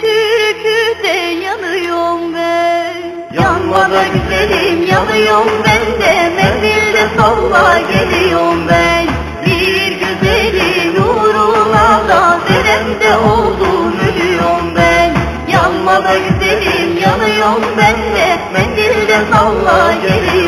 Türküde yanıyorum ben. Yanma da güzelim yanıyorum ben de. Mendilde salla geliyorum ben. Bir güzeli nuruna da Seremde oldum ölüyorum ben. Yanma da güzelim yanıyorum ben de. Mendilde salla geliyorum